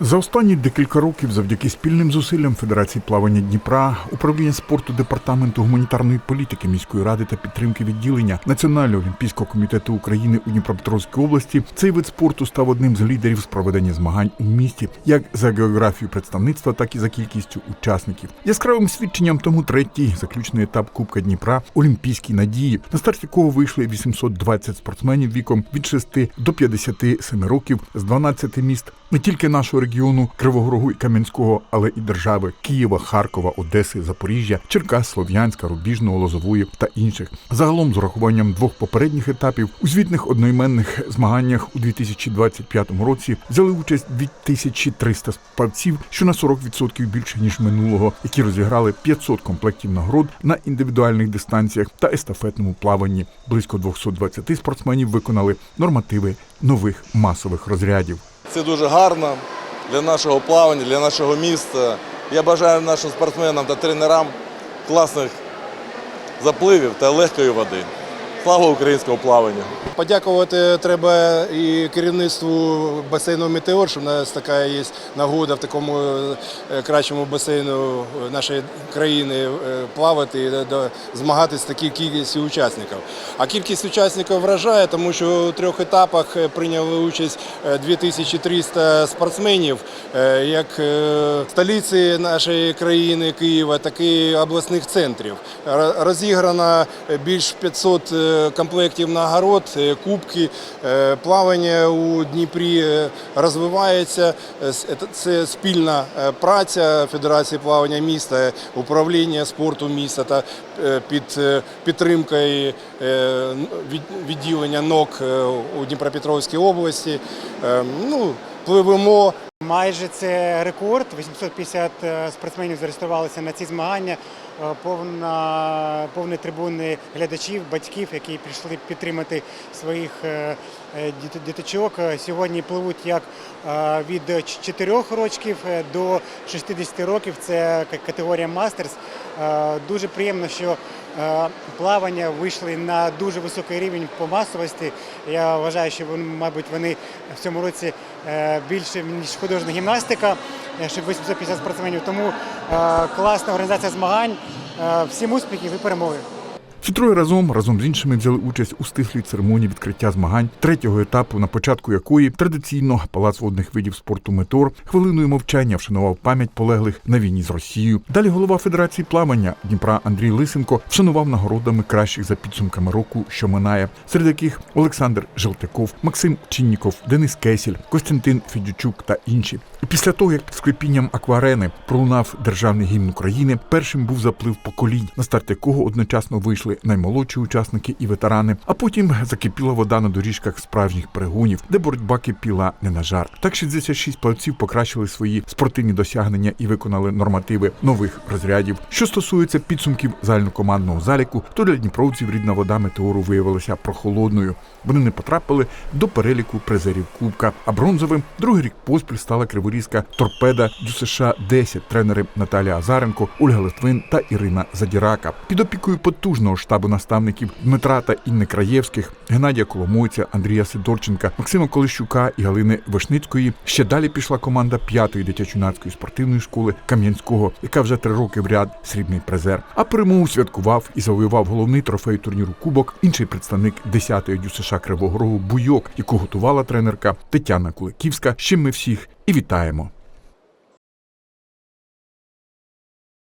За останні декілька років, завдяки спільним зусиллям Федерації плавання Дніпра, управління спорту департаменту гуманітарної політики міської ради та підтримки відділення Національного олімпійського комітету України у Дніпропетровській області, цей вид спорту став одним з лідерів з проведення змагань у місті, як за географією представництва, так і за кількістю учасників. Яскравим свідченням тому третій заключний етап Кубка Дніпра Олімпійські надії, на старт якого вийшли 820 спортсменів віком від 6 до 57 років з 12 міст не тільки нашого регіону Кривого Рогу і Кам'янського, але і держави Києва, Харкова, Одеси, Запоріжжя, Черкас, Слов'янська, Рубіжного, Лозової та інших. Загалом з урахуванням двох попередніх етапів у звітних одноіменних змаганнях у 2025 році взяли участь 2300 спортсів, що на 40% більше ніж минулого, які розіграли 500 комплектів нагород на індивідуальних дистанціях та естафетному плаванні. Близько 220 спортсменів виконали нормативи нових масових розрядів. Це дуже гарно для нашого плавання, для нашого міста. Я бажаю нашим спортсменам та тренерам класних запливів та легкої води. Слава українському плаванню! Подякувати треба і керівництву басейну Метеор, що в нас така є нагода в такому е, кращому басейну нашої країни е, плавати і змагатися з такою кількістю учасників. А кількість учасників вражає, тому що у трьох етапах е, прийняли участь е, 2300 спортсменів, як столиці нашої країни Києва, так і обласних центрів. Розіграно більш 500 е, комплектів нагород, е, кубки. Е, Плавання у Дніпрі е, розвивається. Це- спільна праця Федерації плавання міста, управління спорту міста та під підтримкою відділення НОК у Дніпропетровській області. Е, Ну, пливемо. Майже це рекорд. 850 е, спортсменів зареєструвалися на ці змагання. Е, Повна, повні трибуни глядачів, батьків, які прийшли підтримати своїх е, діт- діточок. Сьогодні пливуть як від 4 років до 60 років. Це категорія мастерс. Дуже приємно, що плавання вийшли на дуже високий рівень по масовості. Я вважаю, що мабуть, вони в цьому році е, більше ніж художня гімнастика, е, щоб 850 спортсменів. Тому е, класна організація змагань. Е, Всім успіхів і перемоги. Всі троє разом разом з іншими взяли участь у стислій церемонії відкриття змагань третього етапу, на початку якої традиційно палац водних видів спорту Метор хвилиною мовчання вшанував пам'ять полеглих на війні з Росією. Далі голова Федерації плавання Дніпра Андрій Лисенко вшанував нагородами кращих за підсумками року, що минає, серед яких Олександр Желтяков, Максим Чинніков, Денис Кесіль, Костянтин Федючук та інші. І після того, як з крипінням акварени пролунав державний гімн України, першим був заплив поколінь, на старт якого одночасно вийшли наймолодші учасники і ветерани. А потім закипіла вода на доріжках справжніх перегонів, де боротьба кипіла не на жарт. Так 66 плавців покращили свої спортивні досягнення і виконали нормативи нових розрядів. Що стосується підсумків загальнокомандного заліку, то для дніпровців рідна вода метеору виявилася прохолодною. Вони не потрапили до переліку призерів Кубка. А бронзовим другий рік поспіль стала криворізька торпеда ДЮСШ 10 тренери Наталія Азаренко, Ольга Литвин та Ірина Задірака. Під опікою потужного штабу наставників Дмитра та Інни Краєвських, Геннадія Коломойця, Андрія Сидорченка, Максима Колищука і Галини Вишницької. Ще далі пішла команда п'ятої дитячо-юнацької спортивної школи Кам'янського, яка вже три роки в ряд срібний призер. А перемогу святкував і завоював головний трофей турніру Кубок. Інший представник 10-ї ДЮСШ Кривого Рогу Буйок, яку готувала тренерка Тетяна Куликівська. чим ми всіх і вітаємо.